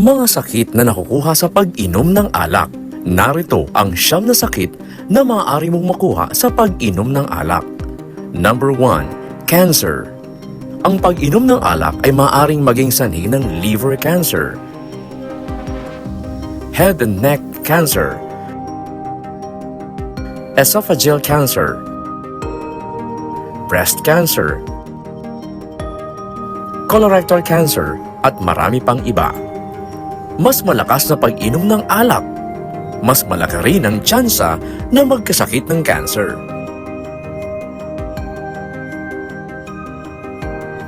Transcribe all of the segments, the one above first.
Mga sakit na nakukuha sa pag-inom ng alak. Narito ang siyam na sakit na maaari mong makuha sa pag-inom ng alak. Number 1. Cancer. Ang pag-inom ng alak ay maaaring maging sanhi ng liver cancer, head and neck cancer, esophageal cancer, breast cancer, colorectal cancer, at marami pang iba. Mas malakas na pag-inom ng alak, mas malaki rin ang tsansa na magkasakit ng cancer.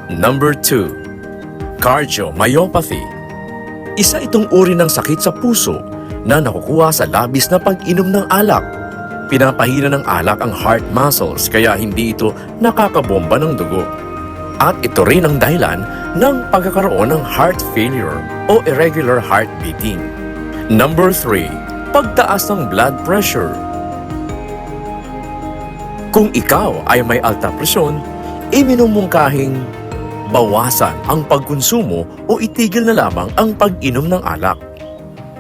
Number 2. Cardiomyopathy. Isa itong uri ng sakit sa puso na nakukuha sa labis na pag-inom ng alak. Pinapahina ng alak ang heart muscles kaya hindi ito nakakabomba ng dugo. At ito rin ang dahilan ng pagkakaroon ng heart failure o irregular heart beating. Number 3. Pagtaas ng blood pressure. Kung ikaw ay may alta presyon, iminom mong kahing bawasan ang pagkonsumo o itigil na lamang ang pag-inom ng alak.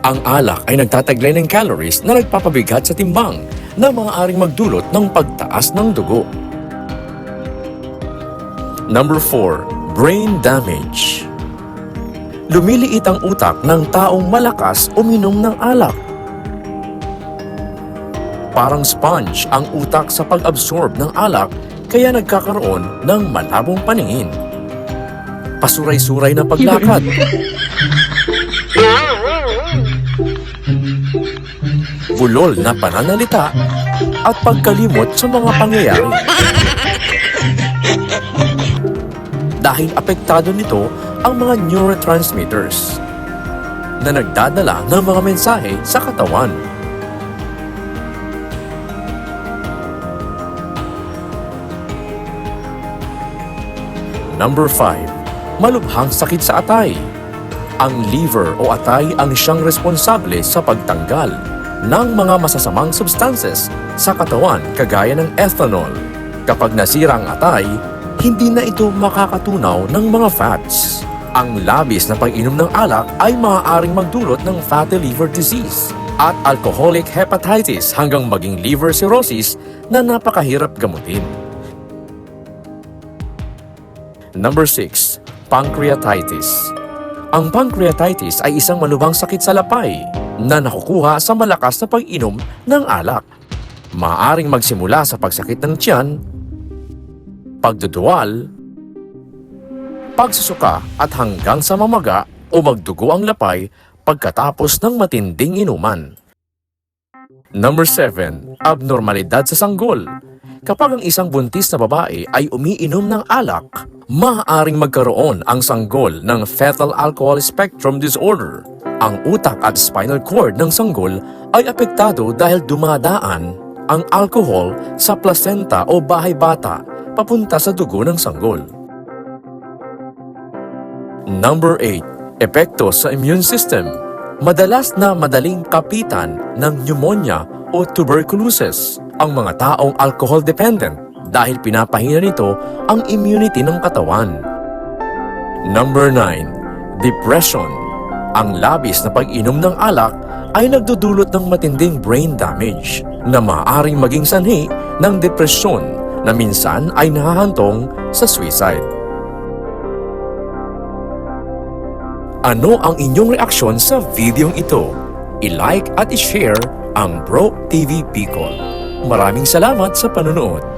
Ang alak ay nagtataglay ng calories na nagpapabigat sa timbang na maaaring magdulot ng pagtaas ng dugo. Number 4. Brain damage. Lumiliit ang utak ng taong malakas uminom ng alak. Parang sponge ang utak sa pag-absorb ng alak kaya nagkakaroon ng malabong paningin. Pasuray-suray na paglakad. Bulol na pananalita at pagkalimot sa mga pangyayari. Dahil apektado nito ang mga neurotransmitters na nagdadala ng mga mensahe sa katawan. Number 5. Malubhang sakit sa atay. Ang liver o atay ang siyang responsable sa pagtanggal ng mga masasamang substances sa katawan kagaya ng ethanol. Kapag nasira ang atay, hindi na ito makakatunaw ng mga fats. Ang labis na pag-inom ng alak ay maaaring magdulot ng fatty liver disease at alcoholic hepatitis hanggang maging liver cirrhosis na napakahirap gamutin. Number 6. Pancreatitis. Ang pancreatitis ay isang malubhang sakit sa lapay na nakukuha sa malakas na pag-inom ng alak. Maaring magsimula sa pagsakit ng tiyan, pagduduwal, pagsusuka at hanggang sa mamaga o magdugo ang lapay pagkatapos ng matinding inuman. Number 7. Abnormalidad sa sanggol. Kapag ang isang buntis na babae ay umiinom ng alak, maaaring magkaroon ang sanggol ng fetal alcohol spectrum disorder. Ang utak at spinal cord ng sanggol ay apektado dahil dumadaan ang alcohol sa placenta o bahay bata papunta sa dugo ng sanggol. Number 8. Epekto sa immune system. Madalas na madaling kapitan ng pneumonia o tuberculosis ang mga taong alcohol dependent dahil pinapahina nito ang immunity ng katawan. Number 9. Depression. Ang labis na pag-inom ng alak ay nagdudulot ng matinding brain damage na maaaring maging sanhi ng depresyon na minsan ay nahahantong sa suicide. Ano ang inyong reaksyon sa videong ito? I-like at i-share ang Bro TV Bicol. Maraming salamat sa panonood.